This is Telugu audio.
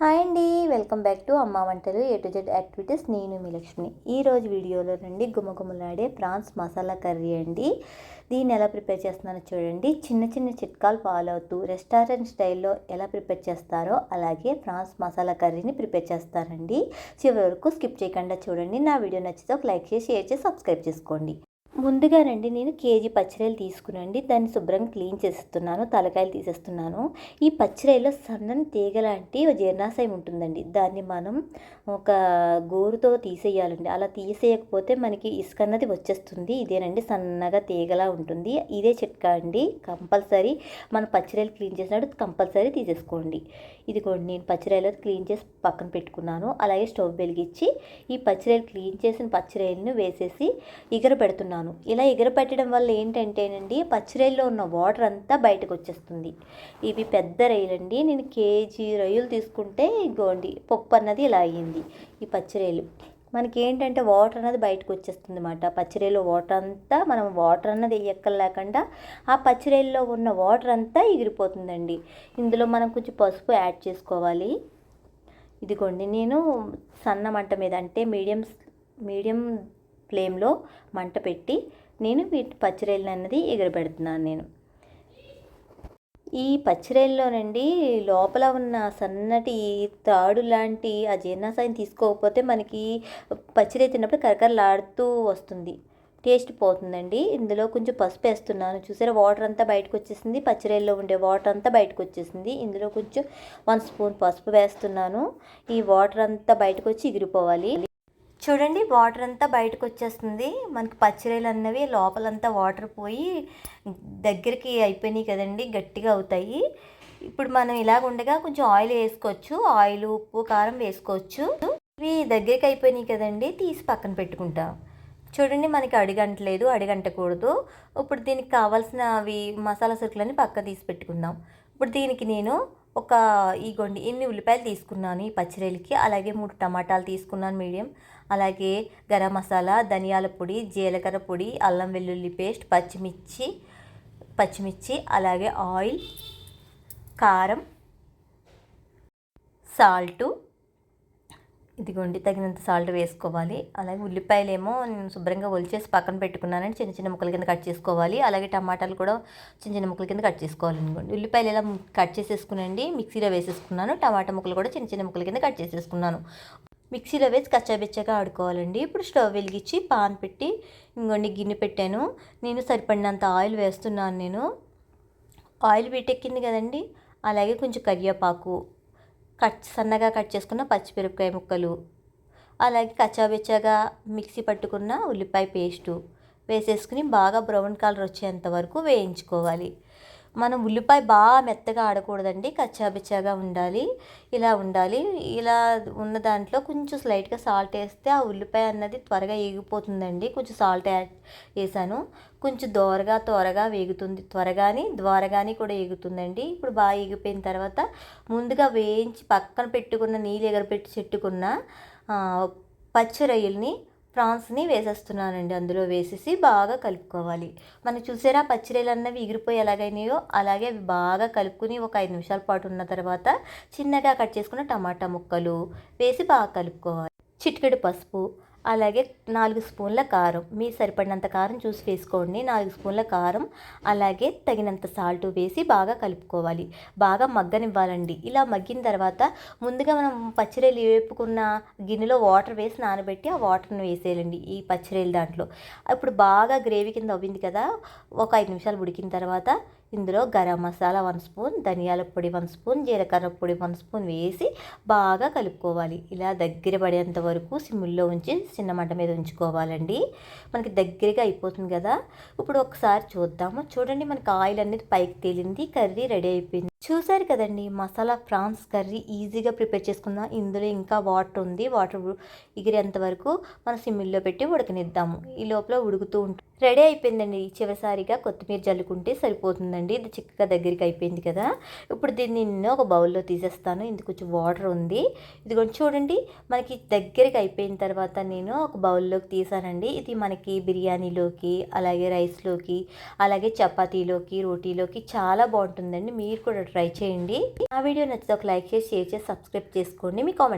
హాయ్ అండి వెల్కమ్ బ్యాక్ టు అమ్మ వంటలు ఏ టు జెడ్ యాక్టివిటీస్. నేను మీ లక్ష్మి. ఈరోజు వీడియోలో రండి గుమగుమలాడే ప్రాన్స్ మసాలా కర్రీ అండి. దీన్ని ఎలా ప్రిపేర్ చేస్తున్నానో చూడండి. చిన్న చిన్న చిట్కాలు ఫాలో అవుతూ రెస్టారెంట్ స్టైల్లో ఎలా ప్రిపేర్ చేస్తారో అలాగే ప్రాన్స్ మసాలా కర్రీని ప్రిపేర్ చేస్తారండి. చివరి వరకు స్కిప్ చేయకుండా చూడండి. నా వీడియో నచ్చితే ఒక లైక్ చేసి షేర్ చేసి సబ్స్క్రైబ్ చేసుకోండి. ముందుగా రండి నేను కేజీ పచ్చిరాయలు తీసుకునండి. దాన్ని శుభ్రంగా క్లీన్ చేస్తున్నాను తలకాయలు తీసేస్తున్నాను. ఈ పచ్చిరాయలో సన్నని తీగ లాంటి జీర్ణాశయం ఉంటుందండి. దాన్ని మనం ఒక గోరుతో తీసేయాలండి. అలా తీసేయకపోతే మనకి ఇసుక అన్నది వచ్చేస్తుంది. ఇదేనండి సన్నగా తీగలా ఉంటుంది. ఇదే చిట్కా అండి. కంపల్సరీ మన పచ్చిరాయలు క్లీన్ చేసినప్పుడు కంపల్సరీ తీసేసుకోండి. ఇదిగోండి నేను పచ్చిరాయలు క్లీన్ చేసి పక్కన పెట్టుకున్నాను. అలాగే స్టవ్ వెలిగించి ఈ పచ్చిరాయలు క్లీన్ చేసిన పచ్చిరాయలను వేసేసి ఇగర పెడుతున్నాను. ఇలా ఎగరపెట్టడం వల్ల ఏంటంటేనండి పచ్చిరొయ్యల్లో ఉన్న వాటర్ అంతా బయటకు వచ్చేస్తుంది. ఇవి పెద్ద రొయ్యలండి నేను కేజీ రొయ్యలు తీసుకుంటే ఇగోండి పప్పు అన్నది ఇలా అయ్యింది ఈ పచ్చిరొయ్యలు మనకి ఏంటంటే వాటర్ అనేది బయటకు వచ్చేస్తుంది అనమాట పచ్చిరేలో వాటర్ అంతా మనం వాటర్ అన్నది ఎక్కలేకుండా ఆ పచ్చిరేల్లో ఉన్న వాటర్ అంతా ఎగిరిపోతుందండి. ఇందులో మనం కొంచెం పసుపు యాడ్ చేసుకోవాలి. ఇదిగోండి నేను సన్న మంట మీద అంటే మీడియం మీడియం ఫ్లేమ్లో మంట పెట్టి నేను వీటి పచ్చిరేళ్ళు అన్నది ఎగరబెడుతున్నాను నేను. ఈ పచ్చిరేళ్ళలోనండి లోపల ఉన్న సన్నటి తాడు లాంటి ఆ జీర్ణాశయం తీసుకోకపోతే మనకి పచ్చిరే తిన్నప్పుడు కరకరలాడుతూ వస్తుంది. టేస్ట్ పోతుందండి. ఇందులో కొంచెం పసుపు వేస్తున్నాను. చూసారా? వాటర్ అంతా బయటకు వచ్చేసింది. పచ్చిరేల్లో ఉండే వాటర్ అంతా బయటకు వచ్చేసింది. ఇందులో కొంచెం వన్ స్పూన్ పసుపు వేస్తున్నాను. ఈ వాటర్ అంతా బయటకు వచ్చి ఎగిరిపోవాలి. చూడండి వాటర్ అంతా బయటకు వచ్చేస్తుంది మనకి పచ్చిరేలు అన్నవి లోపలంతా వాటర్ పోయి దగ్గరికి అయిపోయినాయి కదండి గట్టిగా అవుతాయి. ఇప్పుడు మనం ఇలాగ ఉండగా కొంచెం ఆయిల్ వేసుకోవచ్చు. ఆయిల్ ఉప్పు కారం వేసుకోవచ్చు. ఇవి దగ్గరికి అయిపోయినాయి కదండి తీసి పక్కన పెట్టుకుంటాం. చూడండి మనకి అడిగంటలేదు అడిగంటకూడదు. ఇప్పుడు దీనికి కావాల్సినవి మసాలా సరుకులని పక్క తీసి పెట్టుకుందాం. ఇప్పుడు దీనికి నేను ఒక ఇగోండి ఇన్ని ఉల్లిపాయలు తీసుకున్నాను ఈ పచ్చిరేలకి. అలాగే మూడు టమాటాలు తీసుకున్నాను మీడియం. అలాగే గరం మసాలా ధనియాల పొడి జీలకర్ర పొడి అల్లం వెల్లుల్లి పేస్ట్ పచ్చిమిర్చి పచ్చిమిర్చి అలాగే ఆయిల్ కారం సాల్టు. ఇదిగోండి తగినంత సాల్ట్ వేసుకోవాలి. అలాగే ఉల్లిపాయలు ఏమో నేను శుభ్రంగా ఒలిచేసి పక్కన పెట్టుకున్నానని చిన్న చిన్న ముక్కల కింద కట్ చేసుకోవాలి. అలాగే టమాటాలు కూడా చిన్న చిన్న ముక్కల కింద కట్ చేసుకోవాలి. అనుకోండి ఉల్లిపాయలు ఇలా కట్ చేసేసుకునండి. మిక్సీలో వేసేసుకున్నాను. టమాటా ముక్కలు కూడా చిన్న చిన్న ముక్కల కింద కట్ చేసేసుకున్నాను. మిక్సీలో వేసి కచ్చాబెచ్చగా ఆడుకోవాలండి. ఇప్పుడు స్టవ్ వెలిగించి పాన్ పెట్టి ఇంకొండి గిన్నె పెట్టాను. నేను సరిపడినంత ఆయిల్ వేస్తున్నాను నేను. ఆయిల్ వీటెక్కింది కదండి. అలాగే కొంచెం కరివేపాకు కట్ సన్నగా కట్ చేసుకున్న పచ్చిమిరపకాయ ముక్కలు అలాగే కచ్చాబెచ్చగా మిక్సీ పట్టుకున్న ఉల్లిపాయ పేస్టు వేసేసుకుని బాగా బ్రౌన్ కలర్ వచ్చేంత వరకు వేయించుకోవాలి. మనం ఉల్లిపాయ బాగా మెత్తగా ఆడకూడదండి కచ్చాబిచ్చాగా ఉండాలి ఇలా ఉండాలి. ఇలా ఉన్న దాంట్లో కొంచెం స్లైట్గా సాల్ట్ వేస్తే ఆ ఉల్లిపాయ అన్నది త్వరగా వేగిపోతుందండి కొంచెం సాల్ట్ యాడ్ వేసాను కొంచెం దోరగా త్వరగా వేగుతుంది. త్వరగాని ద్వారగాని కూడా వేగుతుందండి ఇప్పుడు బాగా ఎగిపోయిన తర్వాత ముందుగా వేయించి పక్కన పెట్టుకున్న నీళ్ళు ఎగరపెట్టి చెట్టుకున్న పచ్చి రొయ్యల్ని ప్రాన్స్ని వేసేస్తున్నానండి. అందులో వేసేసి బాగా కలుపుకోవాలి. మనం చూసారా పచ్చిరేలు అన్నవి ఎగిరిపోయి ఎలాగైనాయో? అలాగే అవి బాగా కలుపుకుని ఒక ఐదు నిమిషాల పాటు ఉన్న తర్వాత చిన్నగా కట్ చేసుకున్న టమాటా ముక్కలు వేసి బాగా కలుపుకోవాలి. చిటికెడు పసుపు అలాగే నాలుగు స్పూన్ల కారం. మీ సరిపడినంత కారం చూసి వేసుకోండి. నాలుగు స్పూన్ల కారం అలాగే తగినంత సాల్ట్ వేసి బాగా కలుపుకోవాలి. బాగా మగ్గనివ్వాలండి. ఇలా మగ్గిన తర్వాత ముందుగా మనం పచ్చిరేలు వేపుకున్న గిన్నెలో వాటర్ వేసి నానబెట్టి ఆ వాటర్ని వేసేయాలండి ఈ పచ్చిరేలు దాంట్లో. ఇప్పుడు బాగా గ్రేవీ కింద అవ్వింది కదా ఒక ఐదు నిమిషాలు ఉడికిన తర్వాత ఇందులో గరం మసాలా వన్ స్పూన్ ధనియాల పొడి వన్ స్పూన్ జీలకర్ర పొడి వన్ స్పూన్ వేసి బాగా కలుపుకోవాలి. ఇలా దగ్గర పడేంత వరకు సిమ్ముల్లో ఉంచి చిన్న మంట మీద ఉంచుకోవాలండి. మనకి దగ్గరగా అయిపోతుంది కదా. ఇప్పుడు ఒకసారి చూద్దాము. చూడండి మనకి ఆయిల్ అనేది పైకి తేలింది కర్రీ రెడీ అయిపోయింది. చూసారు కదండి మసాలా ప్రాన్స్ కర్రీ ఈజీగా ప్రిపేర్ చేసుకుందాం ఇందులో ఇంకా వాటర్ ఉంది. వాటర్ ఎగిరేంత వరకు మన సిమ్మిల్లో పెట్టి ఉడకనిద్దాము. ఈ లోపల ఉడుకుతూ ఉంటుంది రెడీ అయిపోయిందండి. చివరిసారిగా కొత్తిమీర జల్లుకుంటే సరిపోతుందండి. ఇది చిక్కగా దగ్గరికి అయిపోయింది కదా. ఇప్పుడు దీన్ని నేను ఒక బౌల్లో తీసేస్తాను. ఇందుకు కొంచెం వాటర్ ఉంది. ఇది కొంచెం చూడండి. మనకి దగ్గరికి అయిపోయిన తర్వాత నేను ఒక బౌల్లోకి తీసానండి. ఇది మనకి బిర్యానీలోకి అలాగే రైస్లోకి అలాగే చపాతీలోకి రోటీలోకి చాలా బాగుంటుందండి. మీరు కూడా ట్రై చేయండి. ఆ వీడియో నచ్చితే ఒక లైక్ చేసి షేర్ చేసి సబ్స్క్రైబ్ చేసుకోండి. మీ కామెంట్